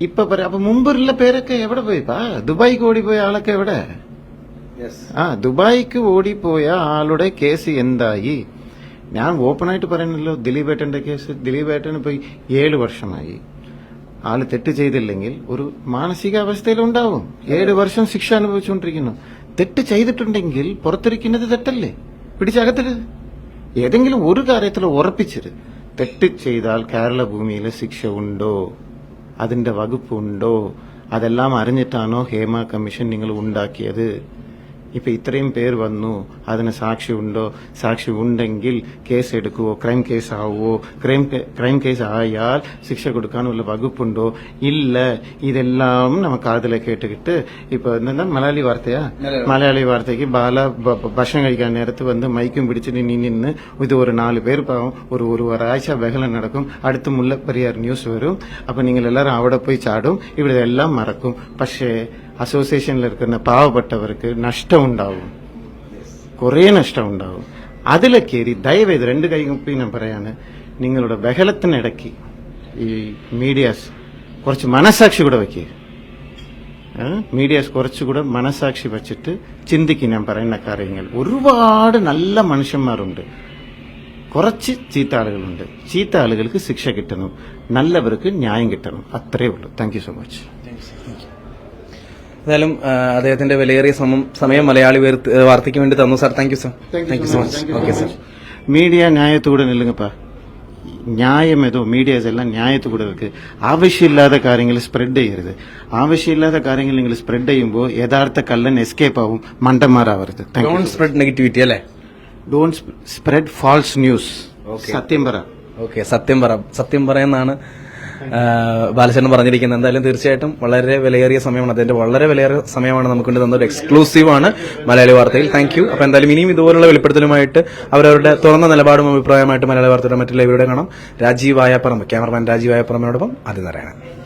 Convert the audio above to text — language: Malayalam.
ഇപ്പൊ പറയാം അപ്പൊ മുമ്പുള്ള പേരൊക്കെ എവിടെ പോയിപ്പാ ദുബായിക്ക് ഓടിപ്പോയ ആളൊക്കെ എവിടെ? ആ ദുബായിക്ക് ഓടിപ്പോയ ആളുടെ കേസ് എന്തായി? ഞാൻ ഓപ്പണായിട്ട് പറയണല്ലോ ദിലീപ് ഏട്ടന്റെ കേസ്. ദിലീപ് ഏട്ടന് പോയി ഏഴ് വർഷമായി. ആൾ തെറ്റ് ചെയ്തില്ലെങ്കിൽ ഒരു മാനസികാവസ്ഥയിൽ ഉണ്ടാവും. ഏഴ് വർഷം ശിക്ഷ അനുഭവിച്ചുകൊണ്ടിരിക്കുന്നു. തെറ്റ് ചെയ്തിട്ടുണ്ടെങ്കിൽ പുറത്തിരിക്കുന്നത് തെറ്റല്ലേ? പിടിച്ചകത്തിൽ ഏതെങ്കിലും ഒരു കാര്യത്തിൽ ഉറപ്പിച്ചത് തെറ്റ് ചെയ്താൽ കേരള ഭൂമിയിൽ ശിക്ഷ ഉണ്ടോ? അതിന്റെ വകുപ്പുണ്ടോ? അതെല്ലാം അറിഞ്ഞിട്ടാണോ ഹേമ കമ്മീഷൻ നിങ്ങൾ ഉണ്ടാക്കിയത്? ഇപ്പൊ ഇത്രയും പേർ വന്നു. അതിന് സാക്ഷി ഉണ്ടോ സാക്ഷി ഉണ്ടെങ്കിൽ കേസ് എടുക്കുവോ ക്രൈം കേസ് ആവുമോ ക്രൈം ക്രൈം കേസ് ആയാൽ ശിക്ഷ കൊടുക്കാനുള്ള വകുപ്പുണ്ടോ ഇല്ല ഇതെല്ലാം നമ്മ കാതിലെ കേട്ടുകിട്ട് ഇപ്പൊ എന്താ മലയാളി വാർത്തയാ മലയാളി വാർത്തയ്ക്ക് ബാല ഭ- ഭ- ഭക്ഷണം കഴിക്കാൻ നേരത്ത് വന്ന് മൈക്കും പിടിച്ചിട്ട് നീ നിന്ന് ഇത് ഒരു നാല് പേർ പാവം ഒരു ഒരു ഒരാഴ്ച ബഹളം നടക്കും അടുത്ത് മുല്ലപ്പെരിയാർ ന്യൂസ് വരും അപ്പൊ നിങ്ങൾ എല്ലാവരും അവിടെ പോയി ചാടും ഇവിടെ എല്ലാം മറക്കും പക്ഷേ അസോസിയേഷനിൽ ഇരിക്കുന്ന പാവപ്പെട്ടവർക്ക് നഷ്ടമുണ്ടാവും കുറേ നഷ്ടമുണ്ടാവും അതിലെ കയറി ദയവേത് രണ്ട് കൈ കുപ്പി ഞാൻ പറയാണ് നിങ്ങളുടെ ബഹളത്തിനിടയ്ക്ക് ഈ മീഡിയാസ് കുറച്ച് മനസാക്ഷി കൂടെ വയ്ക്കുക മീഡിയാസ് കുറച്ചുകൂടെ മനസാക്ഷി വച്ചിട്ട് ചിന്തിക്കും ഞാൻ പറയുന്ന കാര്യങ്ങൾ. ഒരുപാട് നല്ല മനുഷ്യന്മാരുണ്ട്. കുറച്ച് ചീത്ത ആളുകളുണ്ട് ചീത്ത ആളുകൾക്ക് ശിക്ഷ കിട്ടണം. നല്ലവർക്ക് ന്യായം കിട്ടണം. അത്രേ ഉള്ളൂ. താങ്ക് സോ മച്ച് എന്തായാലും അദ്ദേഹത്തിന്റെ വിലയേറിയ സമയം മലയാളി വാർത്തയ്ക്ക് വേണ്ടി തന്നു sir. Thank you sir thank you so much okay sir media நியாயத்தோடு நில்லுங்கப்பா ന്യായം ഏതോ மீடியாஸ் എല്ലാം நியாயத்து கூட ആവശ്യമില്ലാത്ത ஆவசியம் കാര്യങ്ങൾ സ്പ്രെഡ് ചെയ്യരുത്. ആവശ്യമില്ലാത്ത കാര്യങ്ങൾ നിങ്ങൾ സ്പ്രെഡ് ചെയ്യുമ്പോൾ യഥാർത്ഥ കല്ലൻ എസ്കേപ്പ് ആവും മണ്ടന്മാരാവരുത്. സ്പ്രെഡ് നെഗറ്റിവിറ്റി അല്ലേ? ഡോണ്ട് സ്പ്രെഡ് ഫാൾസ് ന്യൂസ് സത്യം പറ. ഓക്കെ സത്യം പറ സത്യം പറയുന്നതാണ് ബാലചന്ദ്രൻ പറഞ്ഞിരിക്കുന്നത് എന്തായാലും തീർച്ചയായിട്ടും വളരെ വിലയേറിയ സമയമാണ്. അതിന്റെ വളരെ വിലയേറിയ സമയമാണ് നമുക്ക് തന്ന ഒരു എക്സ്ക്ലൂസീവ് ആണ് മലയാളി വാർത്തയിൽ. താങ്ക് യു അപ്പൊ എന്തായാലും ഇനിയും ഇതുപോലുള്ള വെളിപ്പെടുത്തലുമായിട്ട് അവരവരുടെ തുറന്ന നിലപാടും അഭിപ്രായമായിട്ട് മലയാളി വാർത്തയുടെ മറ്റുള്ള ഇവരുടെ കാണാം. രാജീവ് ആയപ്പറമ്പ് ക്യാമറമാൻ രാജീവ് ആയപ്പറമ്പിനോടൊപ്പം ആദ്യം നാരായണൻ